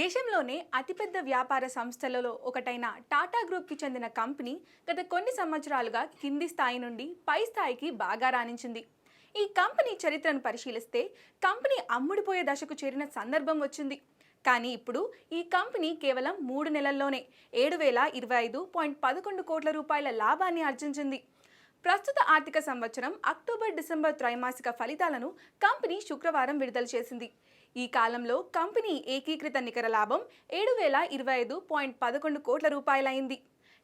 దేశంలోనే అతిపెద్ద వ్యాపార సంస్థలలో ఒకటైన టాటా గ్రూప్కి చెందిన కంపెనీ గత కొన్ని సంవత్సరాలుగా కింది స్థాయి నుండి పై స్థాయికి బాగా రాణించింది. ఈ కంపెనీ చరిత్రను పరిశీలిస్తే కంపెనీ అమ్ముడిపోయే దశకు చేరిన సందర్భం వచ్చింది. కానీ ఇప్పుడు ఈ కంపెనీ కేవలం మూడు నెలల్లోనే ఏడు వేల ఇరవై ఐదు పాయింట్ పదకొండు కోట్ల రూపాయల లాభాన్ని ఆర్జించింది. ప్రస్తుత ఆర్థిక సంవత్సరం అక్టోబర్ డిసెంబర్ త్రైమాసిక ఫలితాలను కంపెనీ శుక్రవారం విడుదల చేసింది. ఈ కాలంలో కంపెనీ ఏకీకృత నికర లాభం ఏడు వేల ఇరవై ఐదు పాయింట్ పదకొండు కోట్ల రూపాయలైంది.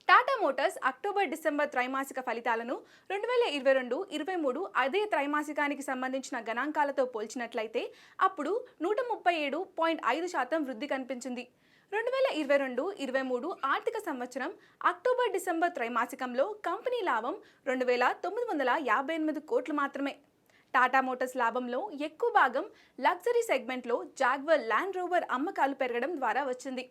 టాటా మోటార్స్ అక్టోబర్ డిసెంబర్ త్రైమాసిక ఫలితాలను రెండు వేల ఇరవై రెండు ఇరవై మూడు అదే త్రైమాసికానికి సంబంధించిన గణాంకాలతో పోల్చినట్లయితే అప్పుడు నూట ముప్పై ఏడు పాయింట్ ఐదు శాతం వృద్ధి కనిపించింది. రెండు వేల ఇరవై రెండు ఇరవై మూడు ఆర్థిక సంవత్సరం అక్టోబర్ డిసెంబర్ త్రైమాసికంలో కంపెనీ లాభం రెండు వేల తొమ్మిది వందల యాభై ఎనిమిది కోట్లు మాత్రమే. టాటా మోటార్స్ లాభంలో ఎక్కువ భాగం లగ్జరీ సెగ్మెంట్లో జాగ్వర్ ల్యాండ్ రోవర్ అమ్మకాలు పెరగడం ద్వారా వచ్చింది.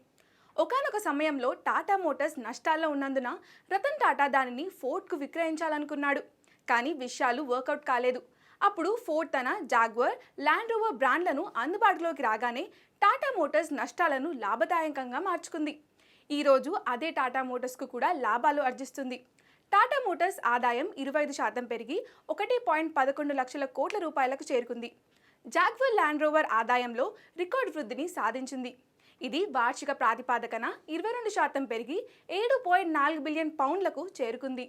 ఒకానొక సమయంలో టాటా మోటార్స్ నష్టాల్లో ఉన్నందున రతన్ టాటా దానిని ఫోర్డ్కు విక్రయించాలనుకున్నాడు. కానీ విషయాలు వర్కౌట్ కాలేదు. అప్పుడు ఫోర్డ్ తన జాగ్వర్ ల్యాండ్ రోవర్ బ్రాండ్లను అందుబాటులోకి రాగానే టాటా మోటార్స్ నష్టాలను లాభదాయకంగా మార్చుకుంది. ఈరోజు అదే టాటా మోటార్స్కు కూడా లాభాలు ఆర్జిస్తుంది. టాటా మోటార్స్ ఆదాయం ఇరవై ఐదు శాతం పెరిగి ఒకటి పాయింట్ పదకొండు లక్షల కోట్ల రూపాయలకు చేరుకుంది. జాగ్వర్ ల్యాండ్ రోవర్ ఆదాయంలో రికార్డ్ వృద్ధిని సాధించింది. ఇది వార్షిక ప్రాతిపాదకన ఇరవై రెండు శాతం పెరిగి ఏడు పాయింట్ నాలుగు బిలియన్ పౌండ్లకు చేరుకుంది.